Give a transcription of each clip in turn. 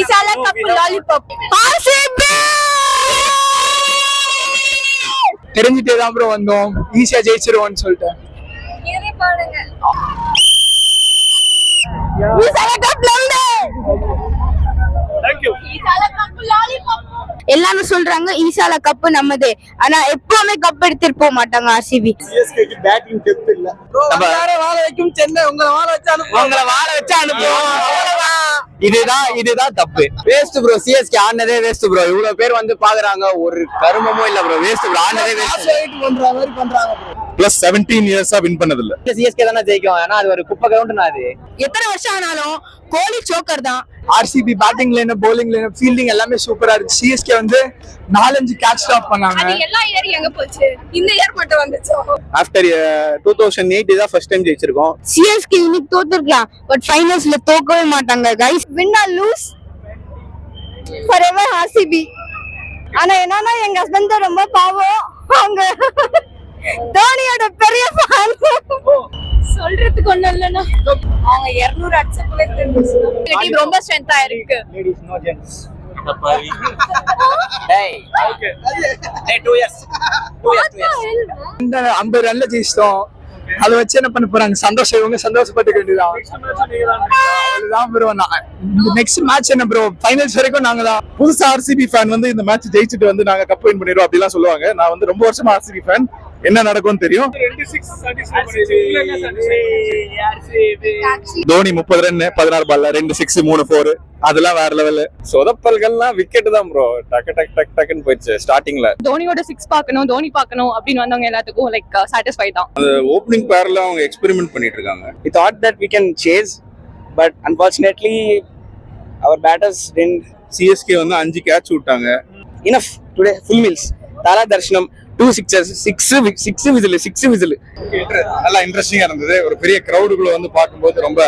இசால cup lollipop தெரிஞ்சுட்டே தான் bro வந்தோம். ஈஸியா ஜெயிச்சிருவோம்னு சொல்லிட்டு. இசால கப் லம்டே இசால கப் லாலிபாப் எல்லாரும் சொல்றாங்க ஈசால கப் நம்மது. ஆனா எப்பவுமே கப் எடுத்துட்டு போக மாட்டாங்க ஆர்சிபி சிஎஸ்கேக்கு பேட்டிங் டெப்த் இல்ல. வாழ வைக்கும் சென்னை உங்களை வாழ வச்சு அனுப்புவோம். உங்களை வாழ வச்சு அனுப்புவோம். இதுதான் இதுதான் தப்பு. வேஸ்ட் ப்ரோ சிஎஸ்கே ஆனதே வேஸ்ட் ப்ரோ இவ்வளவு பேர் வந்து பாக்குறாங்க ஒரு கருமமும் இல்ல ப்ரோ வேஸ்ட் ப்ரோ ஆனதே வேஸ்ட் பண்ற மாதிரி பண்றாங்க bro. பிளஸ் செவன்டீன் இயர்ஸா வின் பண்ணது இல்ல சிஎஸ்கே தானே ஜெயிக்கும். ஏன்னா அது ஒரு குப்பை கிரவுண்ட் அது. எத்தனை வருஷம் ஆனாலும் கோலி சோக்கர் தான். RCB batting line bowling line fielding எல்லாமே சூப்பரா இருக்கு. சிஎஸ்கே வந்து நாலஞ்சு கேட்ச் ஸ்டாப் பண்ணாங்க. எல்லா இயர் எங்க போச்சு? இந்த இயர் மட்டும் வந்துச்சு? ஆஃப்டர் டூ தௌசண்ட் எயிட் தான் ஃபர்ஸ்ட் டைம் ஜெயிச்சிருக்கோம். சிஎஸ்கே இன்னைக்கு தோத்துருக்கலாம். பட் ஃபைனல்ஸ்ல தோக்கவே மாட்டாங்க guys win or lose forever RCB ஆனா என்னன்னா எங்க ஹஸ்பண்ட் தான் ரொம்ப பாவம். அவங்க தோனியோட பெரிய ஃபேன் சொல்றதுக்கு ஒண்ணும் இல்லைன்னா அவங்க 200 அடிச்சப்பவே தெரிஞ்சுச்சு டீம் ரொம்ப ஸ்ட்ரென்த்தா இருக்கு லேடிஸ் நோ ஜென்ட்ஸ் டேய் டேய் 2 இயர்ஸ் 2 இயர்ஸ் 2 இயர்ஸ் இந்த ஐம்பது ரன்ல ஜெயிச்சிட்டோம். அதை வச்சு என்ன பண்ண போறாங்க? சந்தோஷம் இவங்க சந்தோஷப்பட்டுக்க வேண்டியதான் ப்ரோ நெக்ஸ்ட் மேட்ச் என்ன ப்ரோ ஃபைனல்ஸ் வரைக்கும் நாங்க தான் புதுசா ஆர்சிபி ஃபேன் வந்து இந்த மேட்ச் ஜெயிச்சுட்டு வந்து நாங்க கப் வின் பண்ணிடுவோம் அப்படிலாம் சொல்லுவாங்க. நான் வந்து ரொம்ப வருஷமா ஆர்சிபி ஃபேன் என்ன நடக்கும்னு தெரியும்? தோனி முப்பது ரன் பதினாறு பால்ல ரெண்டு சிக்ஸ் மூணு ஃபோர் அதெல்லாம் வேற லெவல் சொதப்பல்கள்லாம் விக்கெட் தான் ப்ரோ டக்கு டக் டக் டக்குன்னு போயிடுச்சு ஸ்டார்டிங்ல தோனியோட சிக்ஸ் பார்க்கணும் தோனி பார்க்கணும் அப்படின்னு வந்தவங்க எல்லாத்துக்கும் லைக் சாட்டிஸ்ஃபை தான். ஓப்பனிங் பேர்ல அவங்க எக்ஸ்பெரிமெண்ட் பண்ணிட்டு இருக்காங்க. We thought that we can chase but unfortunately our batters didn't. CSK வந்து அஞ்சு கேட்ச் விட்டாங்க. Enough. Today full meals. தாரா தர்ஷனம் two sixes six six whistle six whistle. நல்லா இன்ட்ரெஸ்டிங்கா இருந்தது. ஒரு பெரிய கிரௌடுக்குள்ள வந்து பார்க்கும்போது ரொம்ப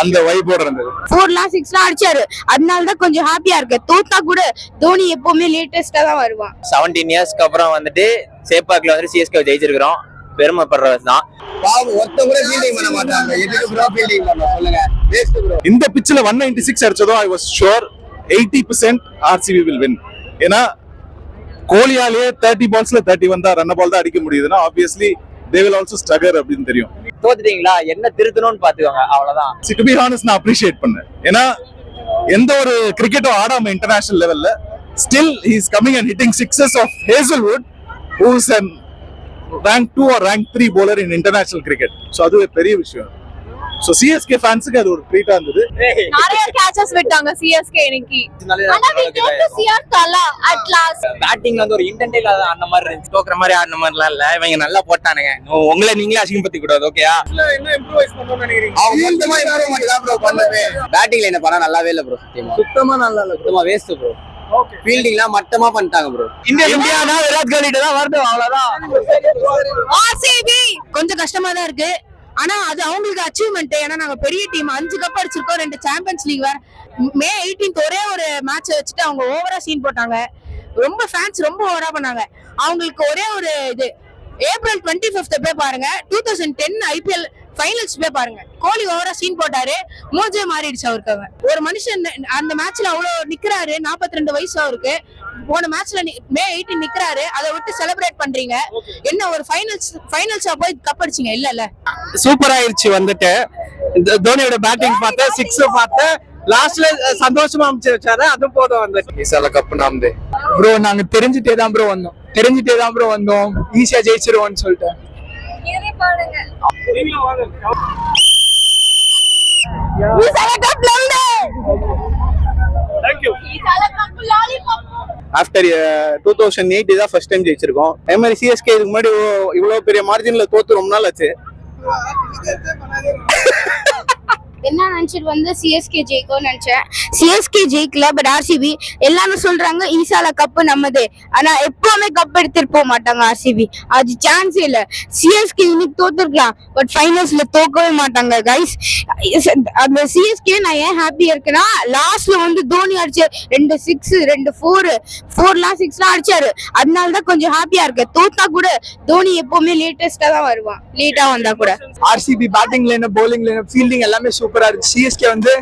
அந்த வைபோட இருந்தது. ஃபோர்லாம் சிக்ஸ்லாம் அடிச்சாரு. அதனால தான் கொஞ்சம் ஹாப்பியா இருக்கு. தோத்தா கூட தோனி எப்பவுமே லேட்டஸ்டா தான் வருவான். செவன்டீன் இயர்ஸ்க்கு அப்புறம் வந்துட்டு சேப்பாக்ல வந்து சிஎஸ்கே ஜெயிச்சிருக்கிறோம். பெருமைப்படுறது தான். ஒருத்த கூட ஃபீல்டிங் பண்ண மாட்டாங்க. எதுக்கு ப்ரோ ஃபீல்டிங் பண்ண? சொல்லுங்க. வேஸ்ட் ப்ரோ இந்த பிச்சில் one ninety six அடிச்சதும் I was sure eighty percent RCB will win ஏன்னா கோலியாலேயே தேர்ட்டி பால்ஸ்ல தேர்ட்டி வந்தா ரன் பால் தான் அடிக்க முடியுதுன்னா obviously they will also struggle அப்படின்னு தெரியும். தோத்துட்டீங்களா? என்ன திருத்தணும்னு பாத்துக்கோங்க அவ்வளவுதான். டு பி ஹானஸ்ட் நான் அப்ரிஷியேட் பண்ணேன். ஏன்னா எந்த ஒரு கிரிக்கெட்டும் ஆடாம இன்டர்நேஷனல் லெவல்ல still he's coming and hitting sixes off Hazlewood who's and rank two or rank three bowler in international cricket so அது ஒரு பெரிய விஷயம். ஸோ சிஎஸ்கே ஃபேன்ஸுக்கு அது ஒரு ட்ரீட்டா இருந்தது. நிறைய கேச்சஸ் விட்டாங்க சிஎஸ்கே இன்னைக்கு. சிஆர் தலா அட் லாஸ்ட் பேட்டிங்ல வந்து ஒரு இன்டென்டே இல்லாத ஆடின மாதிரி இருந்துச்சு. தோக்குற மாதிரி ஆடின மாதிரிலாம் இல்ல. இவங்க நல்லா போட்டானுங்க. உங்களை நீங்களே அசிங்கப்படுத்தி கூடாது ஓகேயா பேட்டிங்ல என்ன பண்ணா நல்லாவே இல்ல ப்ரோ சுத்தமா நல்லா இல்ல சுத்தமா வேஸ்ட் ப்ரோ ஃபீல்டிங்லாம் மட்டமா பண்ணிட்டாங்க ப்ரோ இந்தியா இந்தியானா விராட் கோலி தான் வரணும் அவ்வளவுதான். ஆர்சிபி கொஞ்சம் கஷ்டமா தான் இருக்கு. ஆனா அது அவங்களுக்கு அச்சீவ்மெண்ட் ஏன்னா நாங்க பெரிய டீம் அஞ்சு கப் அடிச்சிருக்கோம் ரெண்டு சாம்பியன்ஸ் லீக் வேற. மே 18th ஒரே ஒரு மேட்ச் வச்சுட்டு அவங்க ஓவரா சீன் போட்டாங்க. ரொம்ப ஃபேன்ஸ் ரொம்ப ஓவரா பண்ணாங்க. அவங்களுக்கு ஒரே ஒரு இது. ஏப்ரல் டுவெண்ட்டி ஃபிஃப்த் போய் பாருங்க. Two thousand ten IPL finals போய் பாருங்க. கோலி ஓவரா சீன் போட்டாரு. மூஞ்சே மாறிடுச்சு அவருக்கு அவன். ஒரு மனுஷன் அந்த மேட்ச்ல அவ்வளவு நிக்கிறாரு. 42 ரெண்டு வயசு அவருக்கு. போன மேட்ச்ல மே 18 நிக்கிறாரு. அதை விட்டு செலிப்ரேட் பண்றீங்க. என்ன ஒரு ஃபைனல்ஸ் ஃபைனல்ஸா போய் கப் அடிச்சீங்க? இல்ல இல்ல. சூப்பர் ஆயிருச்சு வந்துட்டு. இந்த தோனியோட பேட்டிங் பார்த்தேன் சிக்ஸ் பார்த்தேன் லாஸ்ட்ல சந்தோஷமா அமைச்சு வச்சாரு. அது போதும் வந்துச்சு ஈசால கப் நாம்தே. ப்ரோ நாங்க தெரிஞ்சுட்டே தான் ப்ரோ வந்தோம். தெரிஞ்சுட்டே தான் ப்ரோ வந்தோம். ஈஸியா ஜெயிச்சிருவோம்னு சொல்லிட்டு. ஆஃப்டர் டூ தௌசண்ட் எயிட் தான் ஃபர்ஸ்ட் டைம் ஜெயிச்சிருக்கோம். அதே மாதிரி சிஎஸ்கே இதுக்கு முன்னாடி இவ்வளோ- இவ்வளவு பெரிய மார்ஜின்ல தோத்து ரொம்ப நாள் ஆச்சு. என்ன நினைச்சிட்டு வந்து சிஎஸ்கே ஜெயிக்கும்னு நினைச்சேன். சிஎஸ்கே ஜெயிக்கல பட் ஆர்சிபி எல்லாரும் சொல்றாங்க ஈசால கப் நம்மது. ஆனா எப்பவுமே கப் எடுத்துட்டு போக மாட்டாங்க ஆர்சிபி அது சான்ஸே இல்ல. சிஎஸ்கே இன்னைக்கு தோத்துருக்கலாம் பட் ஃபைனல்ஸ்ல தோக்கவே மாட்டாங்க கைஸ் அந்த சிஎஸ்கே நான் ஏன் ஹாப்பியா இருக்கேன்னா லாஸ்ட்ல வந்து தோனி அடிச்சு ரெண்டு சிக்ஸ் ரெண்டு ஃபோர் ஃபோர்லாம் சிக்ஸ்லாம் அடிச்சாரு. அதனால தான் கொஞ்சம் ஹாப்பியா இருக்கு தோத்தா கூட தோனி எப்பவுமே லேட்டஸ்டா தான் வருவான். லேட்டா வந்தா கூட. RCB batting line bowling line fielding எல்லாமே சூப்பர் சூப்பரா இருக்கு. சிஎஸ்கே வந்து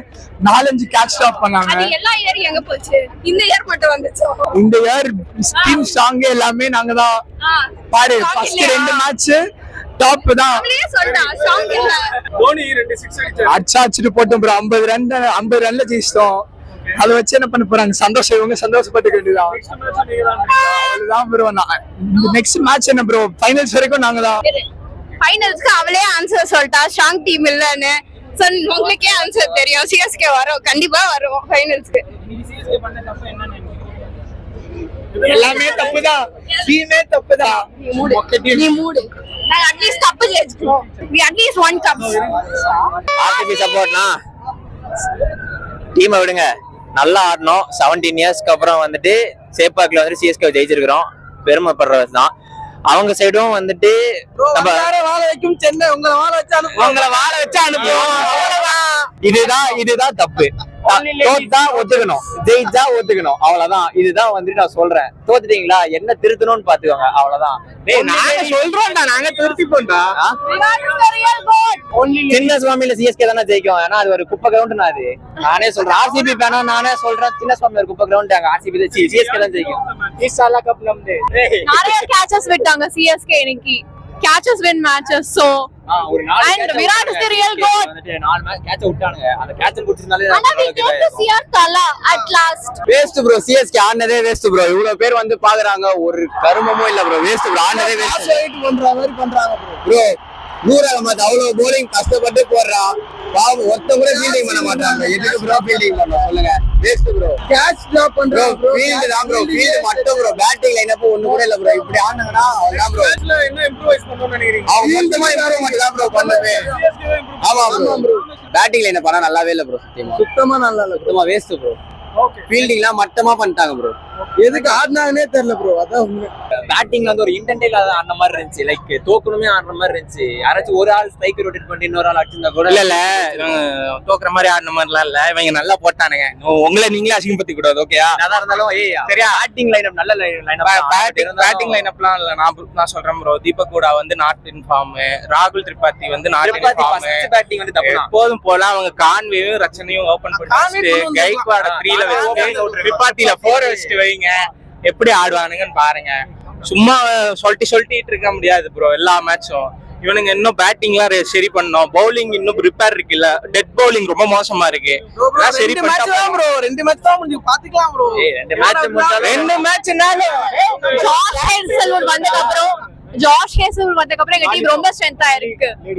நாலஞ்சு கேட்ச் ஸ்டாப் பண்ணாங்க. அது எல்லா இயரும் எங்க போச்சு? இந்த இயர் மட்டும் வந்துச்சு? இந்த இயர் டீம் ஸ்ட்ராங் எல்லாமே நாங்க தான். பாரு ஃபர்ஸ்ட்? ரெண்டு மேட்ச் டாப் தான். தோனி ரெண்டு சிக்ஸ் அடிச்சாரு. அடிச்சா அடிச்சுட்டு போட்டோம் ப்ரோ ஐம்பது ரன் ஐம்பது ரன்ல ஜெயிச்சிட்டோம். அதை வச்சு என்ன பண்ண போறாங்க? சந்தோஷம் இவங்க சந்தோஷப்பட்டுக்க வேண்டியதான் நெக்ஸ்ட் மேட்ச் நீங்க தான் அவ்வளவுதான் ப்ரோ நெக்ஸ்ட் மேட்ச் என்ன ப்ரோ ஃபைனல்ஸ் வரைக்கும் நாங்க தான். ஃபைனல்ஸ்க்கு அவளே ஆன்சர் சொல்லிட்டா ஸ்ட்ராங் டீம் இல்லன்னு. சோ உங்களுக்கே ஆன்சர் தெரியும்? சிஎஸ்கே வரும். கண்டிப்பா வரும். ஃபைனல்ஸ்க்கு எல்லாமே தப்பு தான் டீமே தப்பு தான் நீ மூடு. நாங்க at least cup ஜெயிச்சுக்கிறோம் we at least one cup RCB சப்போர்ட்னா டீமை விடுங்க. நல்லா ஆடணும். செவன்டீன் இயர்ஸ்க்கு அப்புறம் வந்துட்டு சேப்பாக்ல வந்து சிஎஸ்கே ஜெயிச்சிருக்கிறோம். பெருமைப்படுறது தான் அவங்க சைடும் வந்துட்டு நம்ம வாழ வைக்கும் சென்னை உங்களை வாழ வச்சு உங்களை வாழ வச்சு அனுப்புவோம். இதுதான் இதுதான் தப்பு. தோத்தா ஒத்துக்கணும். ஜெயிச்சா ஒத்துக்கணும். அவ்வளவுதான். இதுதான் வந்துட்டு நான் சொல்றேன். தோத்துட்டீங்களா? என்ன திருத்தணும்னு பாத்துக்கோங்க அவ்வளவுதான். டேய் நாங்க சொல்றோம்டா. நாங்க திருத்திப்போம்டா. சின்ன சுவாமியில சிஎஸ்கே தானே ஜெயிக்கும். ஏன்னா அது ஒரு குப்பை கிரவுண்ட் அது. நானே சொல்றேன். ஆர்சிபி பேனா நானே சொல்றேன். சின்ன சுவாமி ஒரு குப்பை கிரவுண்ட் அங்க ஆர்சிபி சிஎஸ்கே தான் ஜெயிக்கும். நிறைய கேச்சஸ் விட்டாங்க சிஎஸ்கே இன்னைக்கு. Catches win matches so ah, ஒரு நாலு விராட் மேட்ச் கேட்ச விட்டானுங்க. அந்த கேட்ச ஆனா வேஸ்ட் ப்ரோ சிஎஸ்கே ஆனதே வேஸ்ட் ப்ரோ இவ்வளவு பேர் வந்து பாக்குறாங்க ஒரு கருமமும் இல்ல ப்ரோ வேஸ்ட் ப்ரோ ஆனதே வேஸ்ட் பண்ற மாதிரி பண்றாங்க ப்ரோ நூறு அகமது அவ்வளவு போலிங் கஷ்டப்பட்டு போடுறான். பாவம் ஒருத்த கூட ஃபீல்டிங் பண்ண மாட்டாங்க. எதுக்கு ப்ரோ ஃபீல்டிங் பண்ண? சொல்லுங்க. Waste bro catch drop bro பண்றாங்க ஃபீல்டு தான் ப்ரோ ஃபீல்டு மட்டும் ப்ரோ பேட்டிங் லைனப் ஒண்ணு கூட இல்ல ப்ரோ இப்படி ஆனாங்கன்னா அவ்வளவுதான் ப்ரோ மேட்ச்ல என்ன இம்ப்ரூவைஸ் பண்ணணும்னு நினைக்கிறீங்க? அவங்க மொத்தமா இம்ப்ரூவ்மெண்ட் தான் ப்ரோ பண்ணவே ஆமா ப்ரோ பேட்டிங் லைனப் பண்ணா நல்லாவே இல்ல ப்ரோ சுத்தமா நல்லா இல்ல சுத்தமா வேஸ்ட் ப்ரோ ஓகே ஃபீல்டிங்லாம் மட்டமா பண்ணிட்டாங்க ப்ரோ எதுக்கு ஆடினாங்கன்னே தெரியல ப்ரோ அதான் உண்மை. பேட்டிங்ல வந்து ஒரு இன்டென்டே இல்லாத ஆடுற மாதிரி இருந்துச்சு. லைக் தோக்கணுமே ஆடுற மாதிரி இருந்துச்சு. யாராச்சும் ஒரு ஆள் ஸ்ட்ரைக் ரொட்டேட் பண்ணி இன்னொரு ஆள் அடிச்சிருந்தா கூட இல்ல இல்ல. தோக்குற மாதிரி ஆடின மாதிரிலாம் இல்ல. இவங்க நல்லா போட்டானுங்க. உங்களை நீங்களே அசிங்கப்படுத்தி கூடாது ஓகேயா என்னதான் இருந்தாலும் ஏய் சரியா? பேட்டிங் லைனப் நல்ல லைனப் பேட்டிங் பேட்டிங் லைனப்லாம் இல்ல. நான் நான் சொல்றேன் ப்ரோ தீபக் கூடா வந்து நாட் இன்ஃபார்ம் ராகுல் திரிபாதி வந்து நாட் இன்ஃபார்ம் பேட்டிங் வந்து தப்பு எப்போதும் போல அவங்க கான்வேயும் ரச்சனையும் ஓபன் பண்ணி கைக்வாட த்ரீல வச்சுட்டு திரிபாத்தில போர் வச்சுட்டு வைங்க எப்படி ஆடுவானுங்கன்னு பாருங்க. சும்மா சொல்லிட்டு சொல்லிட்டு இருக்க முடியாது ப்ரோ எல்லா மேட்சும் இவனுங்க இன்னும் பேட்டிங்லாம் சரி பண்ணோம் பவுலிங் இன்னும் ரிப்பேர் இருக்குல்ல. டெட் பவுலிங் ரொம்ப மோசமா இருக்கு. சரி ப்ரோ ரெண்டு மேட்ச் தான் முடிஞ்சு. பாத்துக்கலாம் ப்ரோ ஏய் ரெண்டு மேட்ச் ரெண்டு மேட்ச்னாலும் ஜார்ஜ் ஹேசல்வுட் வந்ததுக்கு அப்புறம் ஜார்ஜ் ஹேசல்வுட் வந்ததுக்கு அப்புறம் எங்க டீம் ரொம்ப ஸ்ட்ரென்த்தா இருக்கு. டேய்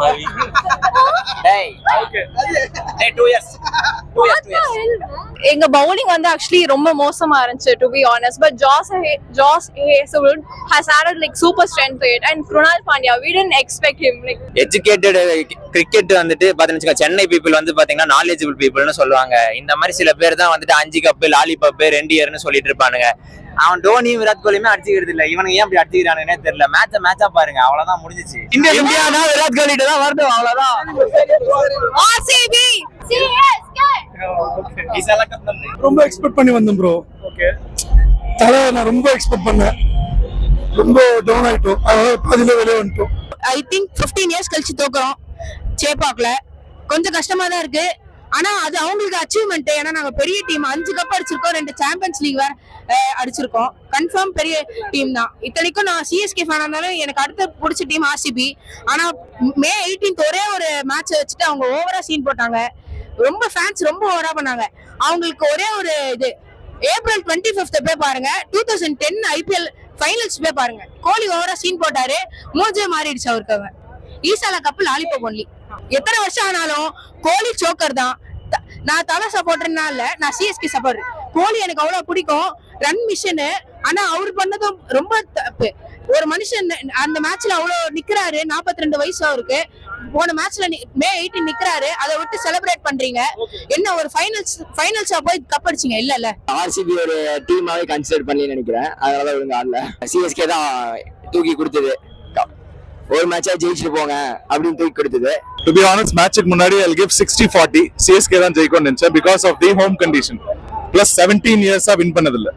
டேய் 2 இயர்ஸ் 2 இயர்ஸ் 2 இயர்ஸ் எங்க பவுலிங் வந்து ஆக்சுவலி ரொம்ப மோசமா இருந்துச்சு to be honest but Josh Josh Hazlewood has added like super strength it and Krunal Pandya we didn't expect him like educated cricket வந்துட்டு பாத்தீங்கன்னா சென்னை பீப்புள் வந்து பாத்தீங்கன்னா நாலேஜபிள் பீப்புள்னு சொல்லுவாங்க. இந்த மாதிரி சில பேர் தான் வந்துட்டு அஞ்சு கப்பு லாலி பப்பு ரெண்டு இயர்னு சொல்லிட்டு இருப்பானுங்க. அவன் டோனி விராட் கோலியுமே அடிச்சுக்கிறது இல்ல இவனுங்க ஏன் அப்படி அடிச்சுக்கிறானுன்னே தெரியல. மேட்ச மேட்சா பாருங்க. அவ்வளவுதான் முடிஞ்சிச்சு. இந்தியா இந்தியானா விராட் கோலி தான் வருது அவ்வளவுதான். ரொம்ப எக்ஸ்பெக்ட் பண்ணி வந்தேன் ப்ரோ ஓகே தலை நான் ரொம்ப எக்ஸ்பெக்ட் பண்ணேன். ரொம்ப டவுன் ஆயிட்டோம். அதனால பாதியில வெளியே வந்துட்டோம். ஐ திங்க் 15 இயர்ஸ் கழிச்சு தோக்குறோம். சேப்பாக்ல கொஞ்சம் கஷ்டமா தான் இருக்கு. ஆனா அது அவங்களுக்கு அச்சீவ்மெண்ட் ஏன்னா நாங்க பெரிய டீம் அஞ்சு கப் அடிச்சிருக்கோம். ரெண்டு சாம்பியன்ஸ் லீக் வேற. அடிச்சிருக்கோம். கன்ஃபார்ம் பெரிய டீம் தான். இத்தனைக்கும் நான் சிஎஸ்கே ஃபேன் இருந்தாலும் எனக்கு அடுத்த பிடிச்ச டீம் ஆர்சிபி ஆனா மே 18th ஒரே ஒரு மேட்ச் வச்சுட்டு அவங்க ஓவரா சீன் போட்டாங்க. ரொம்ப ஃபேன்ஸ் ரொம்ப ஓவரா பண்ணாங்க. அவங்களுக்கு ஒரே ஒரு இது. ஏப்ரல் டுவெண்ட்டி ஃபிஃப்த் போய் பாருங்க. Two thousand ten IPL finals போய் பாருங்க. கோலி ஓவரா சீன் போட்டாரு. மூஞ்சே மாறிடுச்சு அவருக்கு அவன். ஈசாலா கப்பு லாலிபாப் ஒன்லி எத்தனை வருஷம் ஆனாலும் கோலி சோக்கர் தான். த- நான் தலை சப்போர்ட்டர்னா இல்ல நான் சிஎஸ்கே சப்போர்ட் கோலி எனக்கு அவ்வளவு பிடிக்கும். ரன் மிஷனு ஆனா அவர் பண்ணதும் ரொம்ப தப்பு. ஒரு மனுஷன் அந்த மேட்ச்ல அவ்வளவு நிக்கிறாரு. 42 ரெண்டு வயசு அவருக்கு. போன மேட்ச்ல மே 18 நிக்கிறாரு. அதை விட்டு செலிப்ரேட் பண்றீங்க. என்ன ஒரு ஃபைனல்ஸ் ஃபைனல்ஸா போய் கப் அடிச்சீங்க? இல்ல இல்ல. ஆர்சிபி ஒரு டீமாவே கன்சிடர் பண்ணி நினைக்கிறேன். அதனால ஒழுங்கா ஆடல. சிஎஸ்கே தான் தூக்கி கொடுத்தது. ஒரு மேட்சா ஜெயிச்சுட்டு போங்க அப்படின்னு தூக்கி கொடுத்தது. டு பி ஆனஸ்ட் மேட்சுக்கு முன்னாடி I give sixty forty CSK தான் ஜெயிக்கும்னு நினைச்சேன் because of the home condition plus seventeen இயர்ஸா வின் பண்ணதில்ல.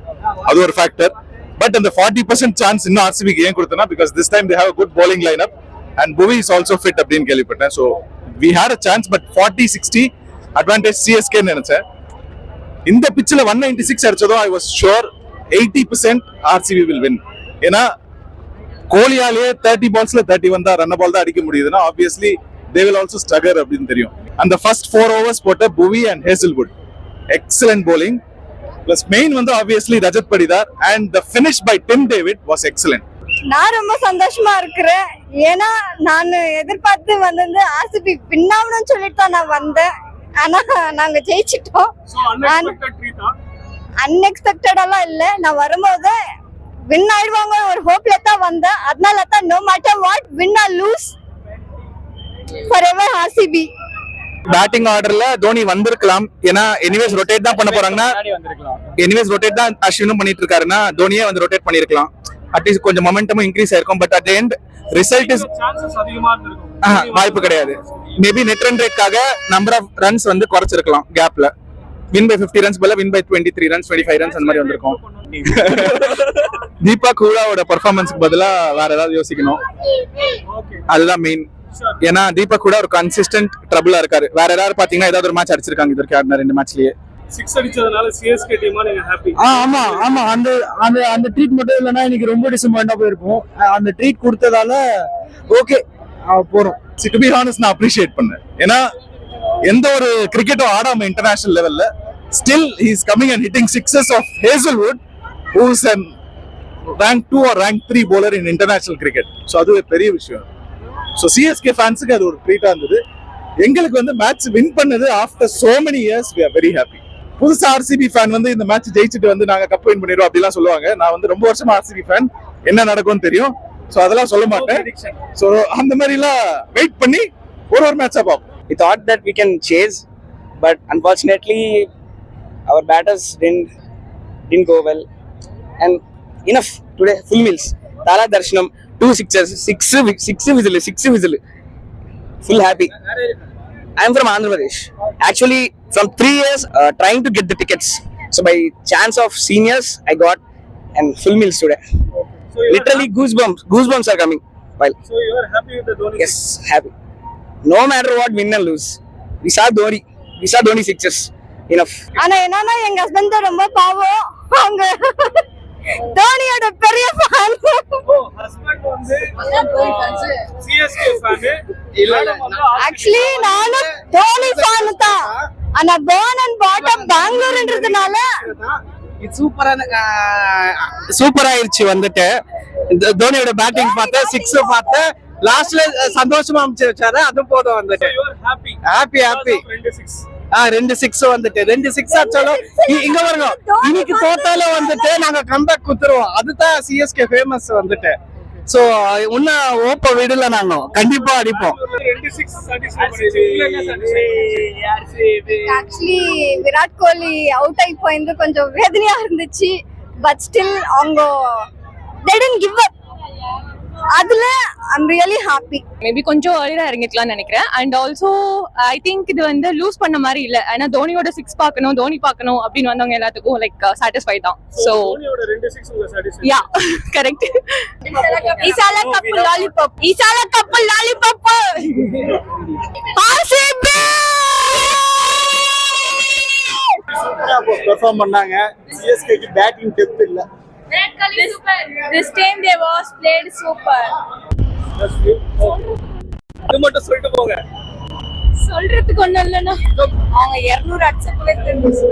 அது ஒரு ஃபேக்டர் பட் அந்த ஃபார்ட்டி பர்சன்ட் சான்ஸ் இன்னும் ஆர்சிபிக்கு ஏன் கொடுத்தனா because this time they have good bowling line up and Bhuvi is also fit அப்படின்னு கேள்விப்பட்டேன். So we had a chance but forty sixty advantage சிஎஸ்கேன்னு நினைச்சேன். இந்த பிச்சில் one ninety six அடிச்சதோ I was sure eighty percent RCB will win ஏன்னா கோலியாலேயே thirty பால்ஸ்ல thirty வந்தா run ball தான் அடிக்க முடியுதுன்னா obviously they will also stagger அப்படின்னு தெரியும். அந்த ஃபர்ஸ்ட் ஃபோர் ஓவர்ஸ் போட்ட Bhuvi and Hazlewood excellent bowling plus main வந்து obviously Rajat Patidar and the finish by Tim David was excellent நான் ரொம்ப சந்தோஷமா இருக்கிறேன். ஏன்னா நான் எதிர்பார்த்து வந்தது ஆர்சிபி பின்னாவணும்னு சொல்லிட்டு தான் நான் வந்தேன். ஆனா நாங்க ஜெயிச்சிட்டோம். அன்எக்ஸ்பெக்டட் எல்லாம் இல்ல. நான் வரும்போது வின் ஆயிடுவாங்க ஒரு ஹோப்ல தான் வந்தேன். அதனால தான் no matter what win or lose forever RCB batting ஆர்டர்ல தோனி வந்திருக்கலாம். ஏன்னா எனிவேஸ் ரொட்டேட் தான் பண்ண போறாங்கன்னா எனிவேஸ் ரொட்டேட் தான் அஸ்வினும் பண்ணிட்டு இருக்காருன்னா தோனியே வந்து ரொட்டேட் பண்ணிருக்கலாம். அட்லீஸ்ட் கொஞ்சம் மொமெண்டமும் இன்க்ரீஸ் ஆயிருக்கும் but at end result is வாய்ப்பு கிடையாது. மேபி நெட் ரன் ரேட்காக நம்பர் ஆஃப் ரன்ஸ் வந்து குறைச்சிருக்கலாம் கேப்ல வின் பை 50 ரன்ஸ் பதிலா win by twenty three runs twenty five runs அந்த மாதிரி வந்திருக்கும். தீபா கூலாவோட பர்ஃபார்மன்ஸ்க்கு பதிலா வேற ஏதாவது யோசிக்கணும். அதுதான் மெயின் ஏன்னா தீபக் கூட ஒரு கன்சிஸ்டன்ட் ட்ரபிளா இருக்காரு. வேற யாராவது பாத்தீங்கன்னா ஏதாவது ஒரு மேட்ச் அடிச்சிருக்காங்க இது வரைக்கும் ரெண்டு மேட்ச்லயே சிக்ஸ் அடிச்சதுனால சிஎஸ்கே டீமா நீங்க ஹாப்பி ஆ ஆமா ஆமா. அந்த அந்த அந்த ட்ரீட் மட்டும் இல்லைன்னா இன்னைக்கு ரொம்ப டிசப்பாயிண்டா போயிருக்கும் அந்த ட்ரீட் கொடுத்ததால ஓகே போறோம். டு பி ஹானஸ்ட் நான் அப்ரிஷியேட் பண்ணேன். ஏன்னா எந்த ஒரு கிரிக்கெட்டும் ஆடாம இன்டர்நேஷனல் லெவல்ல still he's coming and hitting sixes off Hazlewood who's and rank two or rank three bowler in international cricket so அது ஒரு பெரிய விஷயம். ஸோ சிஎஸ்கே ஃபேன்ஸுக்கு அது ஒரு ட்ரீட்டாக இருந்தது. எங்களுக்கு வந்து மேட்ச் வின் பண்ணது after so many years we are very happy புதுசா ஆர்சிபி ஃபேன் வந்து இந்த மேட்ச் ஜெயிச்சுட்டு வந்து நாங்க கப் வின் பண்ணிடுவோம் அப்படிலாம் சொல்லுவாங்க. நான் வந்து ரொம்ப வருஷமா ஆர்சிபி ஃபேன் என்ன நடக்கும்னு தெரியும். ஸோ அதெல்லாம் சொல்ல மாட்டேன். ஸோ அந்த மாதிரிலாம் வெயிட் பண்ணி ஒரு ஒரு மேட்சா பார்ப்போம். We thought that we can chase but unfortunately our batters didn't didn't go well and enough today full full meals. தர்ஷனம் two sixes, six wi- six whistle, six whistle. Full happy. I am from Andhra Pradesh. Actually, from three years, uh, trying to get the tickets. So by chance of seniors, I got and full meals today. Literally goosebumps, goosebumps are coming. While So you are happy with the Dhoni? Yes, happy. No matter what, win and lose. We saw Dhoni. We saw Dhoni sixes. Enough. ஆனா என்னன்னா எங்க husband தான் ரொம்ப பாவம் அவங்க தோனியோட பெரிய fan ஓ ஹஸ்பண்ட் வந்து சிஎஸ்கே ஃபேன் இல்ல இல்ல. ஆக்சுவலி நானும் தோனி ஃபேன் தான். ஆனா brought up பெங்களூர்ன்றதுனால சூப்பரான சூப்பர் ஆயிருச்சு வந்துட்டு. தோனியோட பேட்டிங் பார்த்தேன் சிக்ஸ் பார்த்தேன் லாஸ்ட்ல சந்தோஷமா அமைச்சு வச்சாரு. அது போதும் வந்துட்டு. ஹாப்பி ஹாப்பி ரெண்டு சிக்ஸ் வந்துட்டு. ரெண்டு சிக்ஸ் அடிச்சாலும் இ- இங்க வருங்க இன்னைக்கு தோத்தாலும் வந்துட்டு நாங்க கம்பேக் குத்துருவோம். அதுதான் சிஎஸ்கே ஃபேமஸ் வந்துட்டு. சோ இன்னும் ஓப்ப விடல நாங்க. கண்டிப்பா அடிப்போம். ஆக்சுவலி விராட் கோலி அவுட் ஆகி போயிருந்து கொஞ்சம் வேதனையா இருந்துச்சு. பட் ஸ்டில் அவங்க they didn't give up. அதுல ஐம் ரியலி ஹாப்பி மேபி கொஞ்சம் ஏர்லியா இறங்கிக்கலாம்னு நினைக்கிறேன். அண்ட் ஆல்சோ ஐ திங்க் இது வந்து லூஸ் பண்ண மாதிரி இல்ல. ஏன்னா தோனியோட சிக்ஸ் பார்க்கணும் தோனி பார்க்கணும் அப்படின்னு வந்தவங்க எல்லாத்துக்கும் லைக் சாட்டிஸ்ஃபை தான். ஸோ தோனியோட ரெண்டு சிக்ஸ் உங்க சாட்டிஸ்ஃபை யா கரெக்ட் ஈசாலா கப் லாலிபாப் ஈசாலா கப் லாலிபாப் ஆர்சிபி பெர்ஃபார்ம் பண்ணாங்க. சிஎஸ்கேக்கு பேட்டிங் டெப்த் இல்ல. This time they was played super இது மட்டும் சொல்லிட்டு போங்க. சொல்றதுக்கு ஒண்ணும் இல்லைன்னா அவங்க இருநூறு அடிச்சப்பவே தெரிஞ்சிச்சு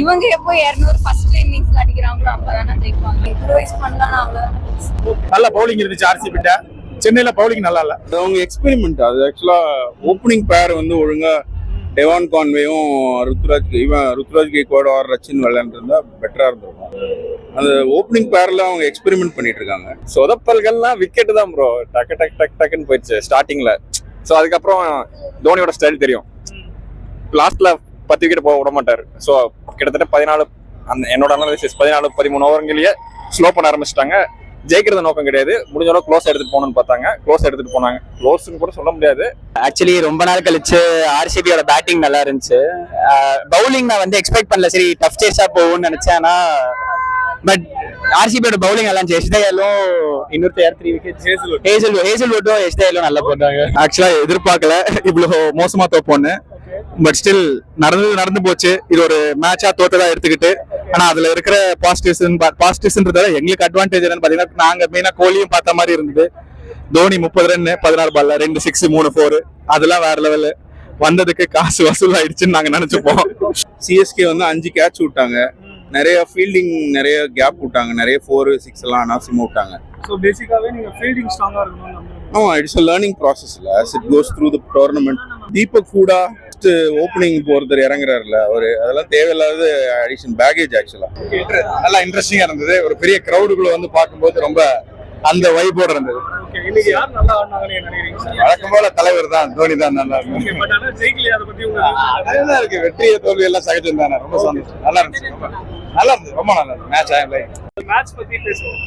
இவங்க எப்போ இருநூறு ஃபர்ஸ்ட் இன்னிங்ஸ்ல அடிக்கிறாங்களோ அப்பதானே ஜெயிப்பாங்க. இம்ப்ரூவைஸ் பண்ணலாம் அவ்வளவுதான் நல்ல பவுலிங் இருந்துச்சு ஆர்சிபிட்ட சென்னையில பவுலிங் நல்லா இல்ல. அவங்க எக்ஸ்பெரிமெண்ட் அது ஆக்சுவலா ஓப்பனிங் பேர் வந்து ஒழுங்கா டெவான் கான்வேயும் ருத்ராஜ் இவன் ருத்ராஜ் கேக்வாட் ஆர் ரச்சின் விளையாண்டுருந்தா பெட்டராக இருந்திருக்கும். அந்த ஓப்பனிங் பேரில் அவங்க எக்ஸ்பெரிமெண்ட் பண்ணிட்டு இருக்காங்க. சொதப்பல்கள்லாம் விக்கெட்டு தான் ப்ரோ டக்கு டக் டக் டக்குன்னு போயிடுச்சு ஸ்டார்டிங்கில் ஸோ அதுக்கப்புறம் தோனியோட ஸ்டைல் தெரியும். லாஸ்ட்ல பத்து விக்கெட் போக விட மாட்டார். ஸோ கிட்டத்தட்ட பதினாலு அந்த என்னோட அனாலிசிஸ் பதினாலு பதிமூணு ஓவருங்களையே ஸ்லோ பண்ண ஆரம்பிச்சிட்டாங்க. ஜெயிக்கிறது நோக்கம் கிடையாது. முடிஞ்ச அளவு க்ளோஸ் எடுத்துட்டு போகணும்னு பார்த்தாங்க. க்ளோஸ் எடுத்துட்டு போனாங்க. க்ளோஸ்னு கூட சொல்ல முடியாது. ஆக்சுவலி ரொம்ப நாள் கழிச்சு ஆர்சிபியோட பேட்டிங் நல்லா இருந்துச்சு. பவுலிங் நான் வந்து எக்ஸ்பெக்ட் பண்ணல. சரி டஃப் சேஸா போகும்னு நினைச்சேன். ஆனா பட் ஆர்சிபியோட பவுலிங் எல்லாம் எஸ்டேலும் இன்னொருத்தர் யார் த்ரீ விக்கெட் ஹேசல் ஹேசல்வுட்டும் எஸ்டேலும் நல்லா போட்டாங்க. ஆக்சுவலா எதிர்பார்க்கல. இவ்வளவு மோசமா தோப்போன்னு. பட் ஸ்டில் நடந்தது நடந்து போச்சு. இது ஒரு மேட்சா தோத்ததா எடுத்துக்கிட்டு. ஆனா அதுல இருக்கிற பாசிட்டிவ்ஸ் பாசிட்டிவ்ஸ்ன்றத எங்களுக்கு அட்வான்டேஜ் என்னன்னு பாத்தீங்கன்னா நாங்க மெயினா கோலியும் பார்த்த மாதிரி இருந்தது. தோனி முப்பது ரன் பதினாறு பால்ல ரெண்டு சிக்ஸ் மூணு ஃபோர் அதெல்லாம் வேற லெவல் வந்ததுக்கு காசு வசூல் ஆயிடுச்சுன்னு நாங்க நினைச்சுப்போம். சிஎஸ்கே வந்து அஞ்சு கேட்ச் விட்டாங்க. நிறைய ஃபீல்டிங் நிறைய கேப் விட்டாங்க. நிறைய ஃபோர் சிக்ஸ் எல்லாம் அனாவசியமா விட்டாங்க. ஸோ பேசிக்காவே நீங்க ஃபீல்டிங் ஸ்ட்ராங்கா நம்புறீங்க. ஆமா இட்ஸ் லேர்னிங் ப்ராசஸ்ல it goes through the tournament. Deepak Hooda opening ஒருத்தர் இறங்குறாருல அவரு. அதெல்லாம் தேவையில்லாத அடிஷன் பேகேஜ் ஆக்சுவலா நல்லா இன்ட்ரெஸ்டிங்கா இருந்தது. ஒரு பெரிய கிரௌடுக்குள்ள வந்து பார்க்கும்போது ரொம்ப அந்த வைபோட இருந்தது. வழக்கம் போல தலைவர் தான் தோனி தான் நல்லா இருக்கு. வெற்றியை தோல்வி எல்லாம் சகஜம் தானே. ரொம்ப சந்தோஷம். நல்லா இருந்துச்சு. ரொம்ப நல்லா இருந்தது. ரொம்ப நல்லா இருந்தது. மேட்ச் மேட்ச் பத்தி பேசுவோம்